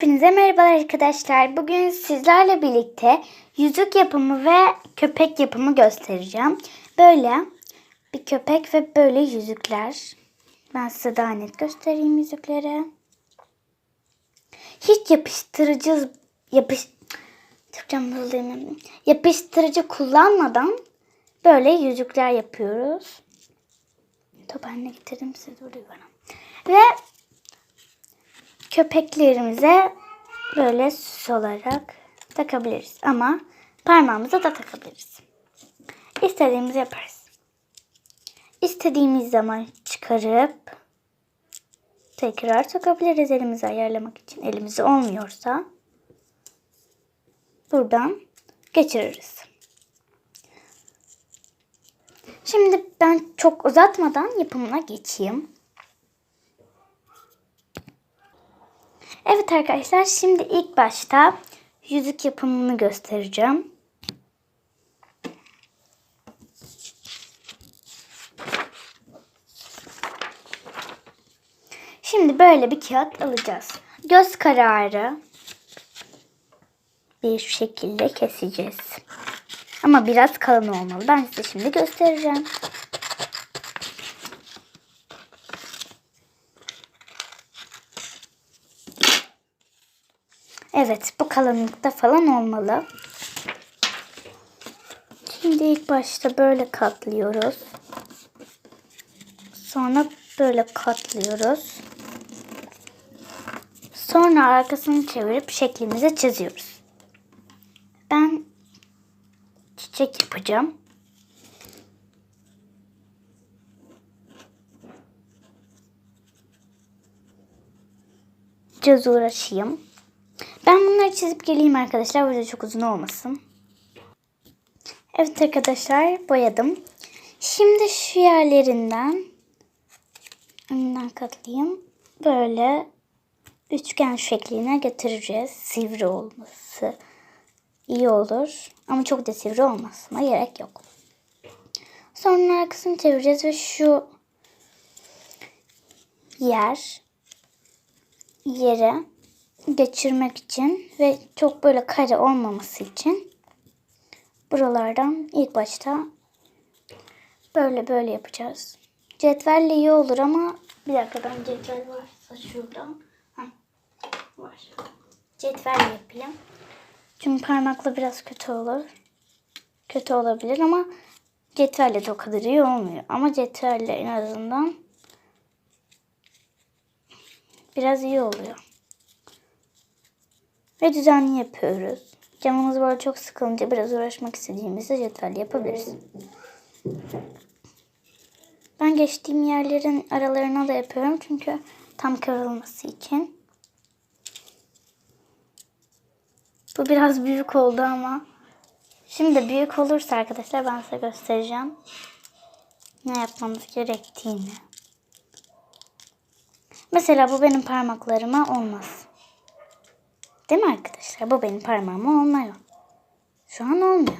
Hepinize merhabalar arkadaşlar. Bugün sizlerle birlikte yüzük yapımı ve köpek yapımı göstereceğim. Böyle bir köpek ve böyle yüzükler. Ben size daha net göstereyim yüzükleri. Hiç yapıştırıcı yapış Türkçem bozuldu. Yapıştırıcı kullanmadan böyle yüzükler yapıyoruz. Top haline getirdim size duruyor bana. Ve köpeklerimize böyle süs olarak takabiliriz. Ama parmağımıza da takabiliriz. İstediğimizi yaparız. İstediğimiz zaman çıkarıp tekrar takabiliriz elimizi ayarlamak için. Elimizi olmuyorsa buradan geçiririz. Şimdi ben çok uzatmadan yapımına geçeyim. Evet arkadaşlar şimdi ilk başta yüzük yapımını göstereceğim. Şimdi böyle bir kağıt alacağız. Göz kararı bir şekilde keseceğiz. Ama biraz kalın olmalı. Ben size şimdi göstereceğim. Evet bu kalınlıkta falan olmalı. Şimdi ilk başta böyle katlıyoruz. Sonra böyle katlıyoruz. Sonra arkasını çevirip şeklimizi çiziyoruz. Ben çiçek yapacağım. Biraz uğraşayım. Çizip geleyim arkadaşlar. Burada çok uzun olmasın. Evet arkadaşlar boyadım. Şimdi şu yerlerinden önden katlayayım. Böyle üçgen şekline getireceğiz. Sivri olması iyi olur. Ama çok da sivri olmasına gerek yok. Sonra arkasını çevireceğiz ve şu yer yere geçirmek için ve çok böyle kare olmaması için buralardan ilk başta böyle böyle yapacağız. Cetvelle iyi olur ama bir dakika ben cetvel varsa şuradan Heh, var. Cetvelle yapayım. Çünkü parmakla biraz kötü olur. Kötü olabilir ama cetvelle de o kadar iyi olmuyor. Ama cetvelle en azından biraz iyi oluyor. Ve düzenli yapıyoruz. Camımız böyle çok sıkılınca biraz uğraşmak istediğimizde cetvel yapabiliriz. Ben geçtiğim yerlerin aralarına da yapıyorum çünkü tam kırılması için. Bu biraz büyük oldu ama. Şimdi büyük olursa arkadaşlar ben size göstereceğim. Ne yapmamız gerektiğini. Mesela bu benim parmaklarıma olmaz. Değil mi arkadaşlar? Bu benim parmağıma olmuyor. Şu an olmuyor.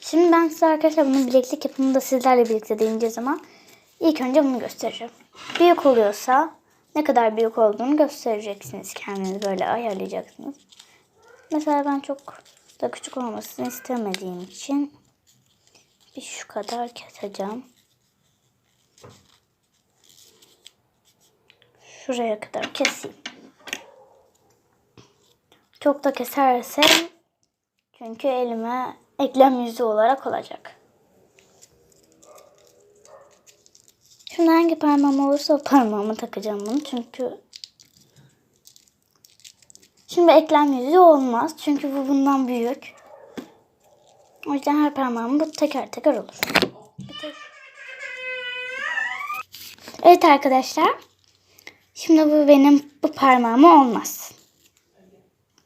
Şimdi ben size arkadaşlar bunun bileklik yapımını da sizlerle birlikte deneyeceğiz ama ilk önce bunu göstereceğim. Büyük oluyorsa ne kadar büyük olduğunu göstereceksiniz. Kendinizi böyle ayarlayacaksınız. Mesela ben çok da küçük olmasını istemediğim için bir şu kadar keseceğim. Şuraya kadar keseyim. Çok da kesersem çünkü elime eklem yüzü olarak olacak. Şimdi hangi parmağım olursa o parmağıma takacağım bunu. Çünkü şimdi eklem yüzü olmaz. Çünkü bu bundan büyük. O yüzden her parmağım bu teker teker olur. Evet arkadaşlar. Şimdi bu benim bu parmağıma olmaz.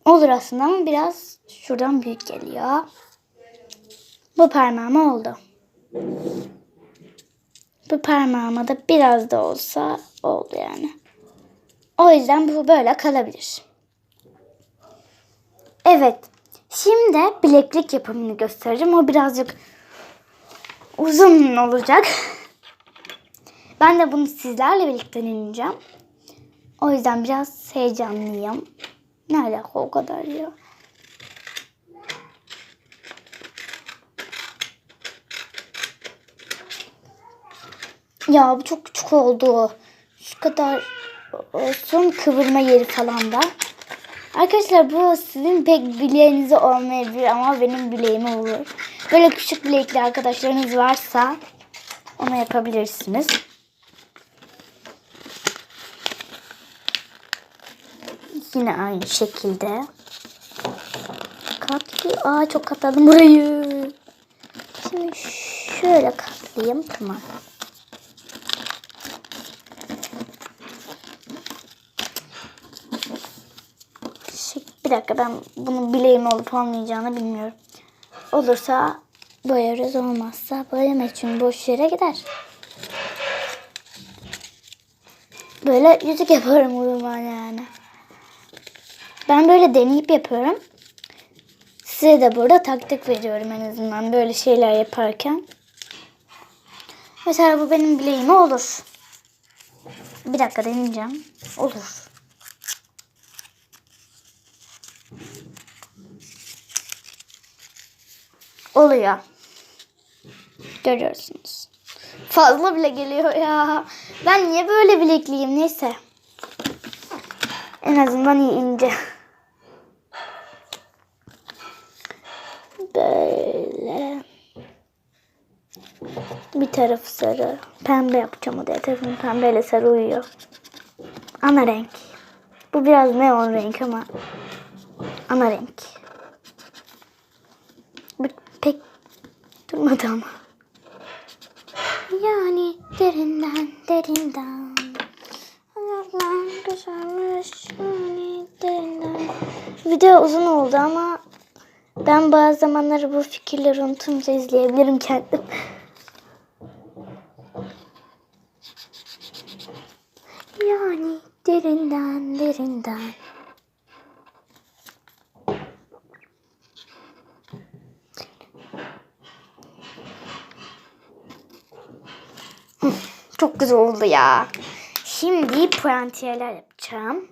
Olur aslında ama biraz şuradan büyük geliyor. Bu parmağıma oldu. Bu parmağıma da biraz da olsa oldu yani. O yüzden bu böyle kalabilir. Evet. Şimdi bileklik yapımını göstereceğim. O birazcık uzun olacak. Ben de bunu sizlerle birlikte deneyeceğim. O yüzden biraz heyecanlıyım. Ne alaka o kadar ya. Ya bu çok küçük oldu. Şu kadar olsun kıvırma yeri falan da. Arkadaşlar bu sizin pek bileğinize olmayabilir ama benim bileğime olur. Böyle küçük bilekli arkadaşlarınız varsa onu yapabilirsiniz. Yine aynı şekilde. Katlı. Aa çok katladım burayı. Şimdi şöyle katlayayım. Tamam. Şey, bir dakika ben bunun bileğim olup olmayacağını bilmiyorum. Olursa boyarız olmazsa boyamayız çünkü boş yere gider. Böyle yüzük yaparım o zaman yani. Ben böyle deneyip yapıyorum. Size de burada taktik veriyorum en azından böyle şeyler yaparken. Mesela bu benim bileğime olur. Bir dakika deneyeceğim. Olur. Oluyor. Görüyorsunuz. Fazla bile geliyor ya. Ben niye böyle bilekliyim neyse. En azından iyi ince. Böyle. Bir tarafı sarı. Pembe yapacağım o diğer tarafın pembeyle sarı uyuyor. Ana renk. Bu biraz neon renk ama ana renk. Bu pek durmadı ama. Yani derinden derinden. Güzelmiş. Yani derinden. Video uzun oldu ama ben bazı zamanları bu fikirleri unutunca izleyebilirim kendim. Yani derinden derinden. Çok güzel oldu ya. Şimdi puantiyeler yapacağım.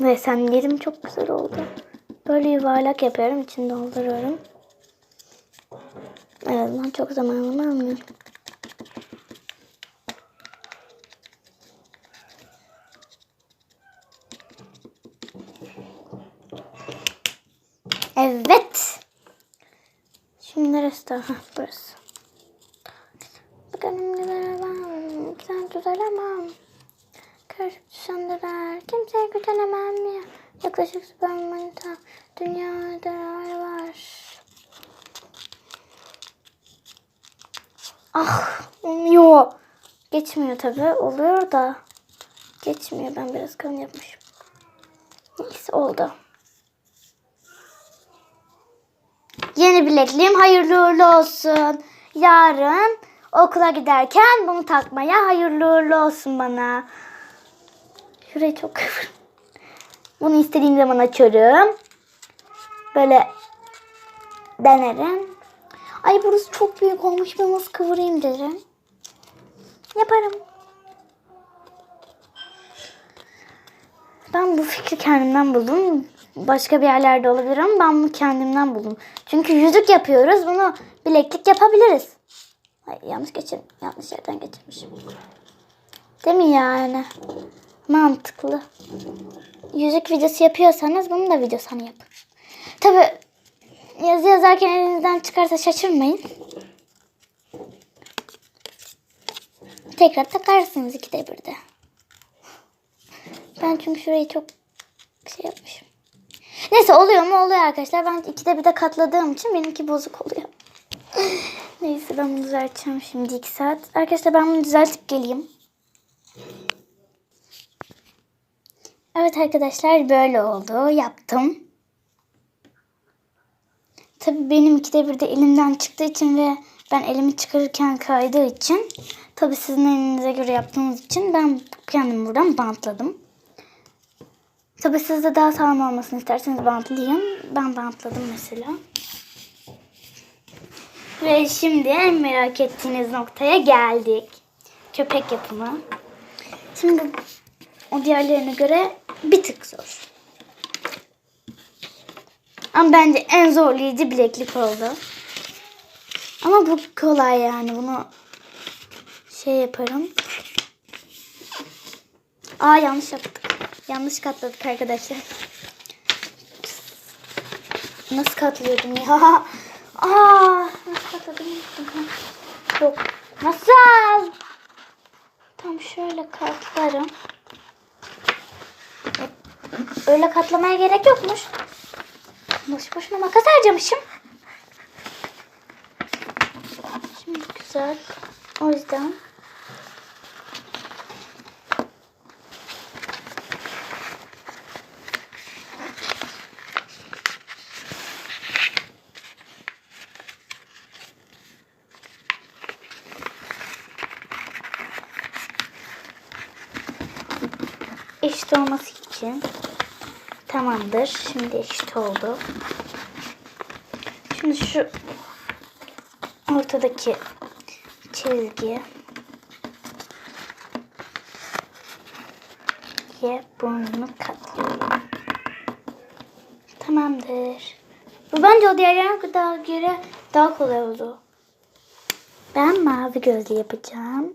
Ve senlerim çok güzel oldu. Böyle yuvarlak yapıyorum. içini dolduruyorum. Evet ben çok zamanımı almıyor. Evet. Şimdi neresi daha? Burası. Bakalım güzelemem. Sen düzelemem. Yaklaşık süpermanita. Dünyada ay var. Ah olmuyor. Geçmiyor tabi. Oluyor da. Geçmiyor. Ben biraz kalın yapmışım. Neyse oldu. Yeni bilekliğim hayırlı uğurlu olsun. Yarın okula giderken bunu takmaya hayırlı uğurlu olsun bana. Şurayı çok kıvır. Bunu istediğim zaman açıyorum. Böyle denerim. Ay burası çok büyük olmuş. Ben nasıl kıvırayım derim. Yaparım. Ben bu fikri kendimden buldum. Başka bir yerlerde olabilir ama ben bunu kendimden buldum. Çünkü yüzük yapıyoruz. Bunu bileklik yapabiliriz. Ay, yanlış geçir, yanlış yerden geçirmişim. Değil mi yani? Mantıklı. Yüzük videosu yapıyorsanız bunun da videosunu yapın. Tabi yazı yazarken elinizden çıkarsa şaşırmayın. Tekrar takarsınız ikide birde. Ben çünkü şurayı çok şey yapmışım. Neyse oluyor mu oluyor arkadaşlar. Ben ikide bir de katladığım için benimki bozuk oluyor. Neyse ben bunu düzelteceğim şimdi 2 saat. Arkadaşlar ben bunu düzeltip geleyim. Evet arkadaşlar böyle oldu. Yaptım. Tabii benim ikide bir de elimden çıktığı için ve ben elimi çıkarırken kaydığı için tabii sizin elinize göre yaptığınız için ben kendim buradan bantladım. Tabii siz de daha sağlam olmasını isterseniz bantlayın. Ben bantladım mesela. Ve şimdi en merak ettiğiniz noktaya geldik. köpek yapımı. Şimdi o diğerlerine göre bir tık zor. Ama bence en zorlayıcı bileklik oldu. Ama bu kolay yani. Bunu şey yaparım. Aa yanlış yaptık. Yanlış katladık arkadaşlar. Nasıl katlıyordum ya? Aa, nasıl katladım? Yok. Nasıl? Tam şöyle katlarım. Öyle katlamaya gerek yokmuş. Boş boşuna makas harcamışım. Şimdi güzel. O yüzden eşit olması için tamamdır. Şimdi eşit oldu. Şimdi şu ortadaki çizgi ye burnunu katlıyorum. Tamamdır. Bu bence o diğerlerine daha göre daha kolay oldu. Ben mavi gözlü yapacağım.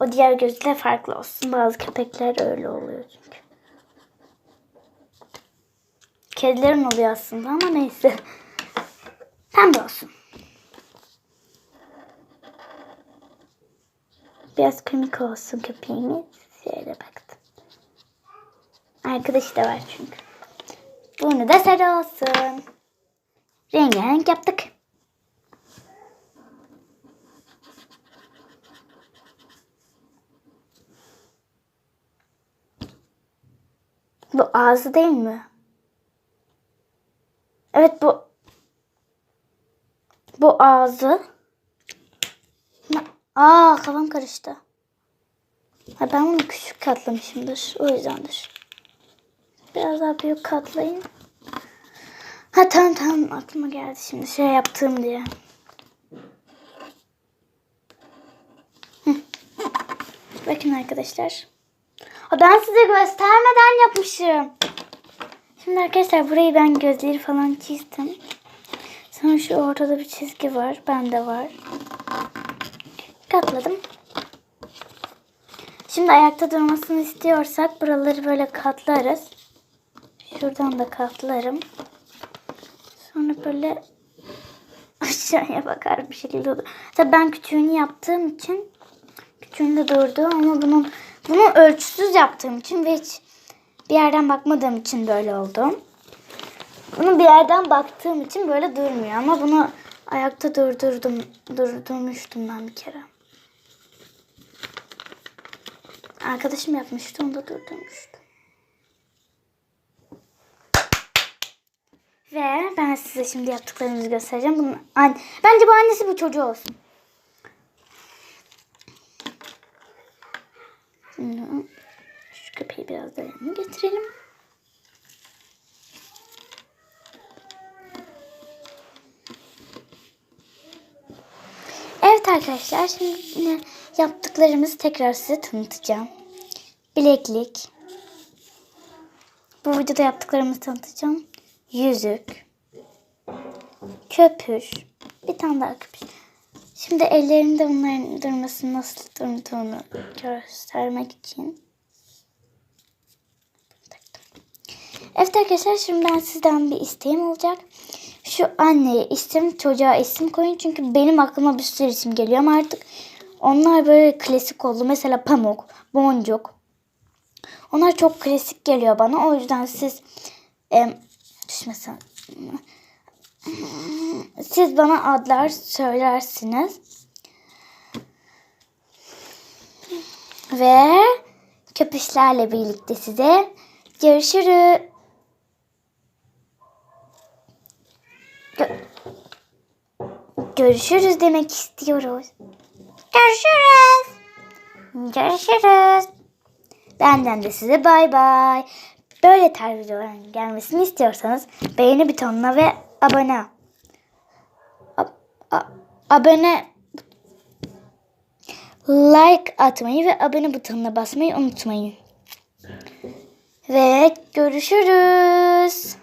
O diğer gözle farklı olsun. Bazı köpekler öyle oluyor çünkü. Kedilerin oluyor aslında ama neyse. Pembe olsun. Biraz komik olsun köpeğimiz. Şöyle baktım. Arkadaşı da var çünkü. Bunu da sarı olsun. Rengarenk yaptık. Bu ağzı değil mi? Evet bu. Bu ağzı. Aa kafam karıştı. Ha, ben bunu küçük katlamışımdır. O yüzdendir. Biraz daha büyük katlayayım. Ha tamam tamam aklıma geldi şimdi şey yaptığım diye. Bakın arkadaşlar. Ben size göstermeden yapmışım. Şimdi arkadaşlar burayı ben gözleri falan çizdim. Sonra şu ortada bir çizgi var. Bende var. Katladım. Şimdi ayakta durmasını istiyorsak buraları böyle katlarız. Şuradan da katlarım. Sonra böyle aşağıya bakar bir şekilde olur. Tabii ben küçüğünü yaptığım için küçüğünde durdu ama bunun bunu ölçüsüz yaptığım için ve hiç bir yerden bakmadığım için böyle oldu. Bunu bir yerden baktığım için böyle durmuyor ama bunu ayakta durdurdum, durdurmuştum ben bir kere. Arkadaşım yapmıştı, onu da durdurmuştum. Ve ben size şimdi yaptıklarımızı göstereceğim. Bunun, an, bence bu annesi bu çocuğu olsun. Şimdi şu köpeği biraz da yanına getirelim. Evet arkadaşlar şimdi yine yaptıklarımızı tekrar size tanıtacağım. Bileklik. Bu videoda yaptıklarımızı tanıtacağım. Yüzük. Köpür. Bir tane daha köpür. Şimdi ellerimde bunların durmasını nasıl durduğunu göstermek için. Evet arkadaşlar şimdi ben sizden bir isteğim olacak. Şu anneye isim, çocuğa isim koyun. Çünkü benim aklıma bir sürü isim geliyor ama artık onlar böyle klasik oldu. Mesela Pamuk, Boncuk. Onlar çok klasik geliyor bana. O yüzden siz e, düşmesin. Siz bana adlar söylersiniz. Ve köpüşlerle birlikte size görüşürüz. Gö- Görüşürüz demek istiyoruz. Görüşürüz. Görüşürüz. Benden de size bay bay. böyle tarz videoların gelmesini istiyorsanız beğeni butonuna ve abone a- abone like atmayı ve abone butonuna basmayı unutmayın. Ve görüşürüz.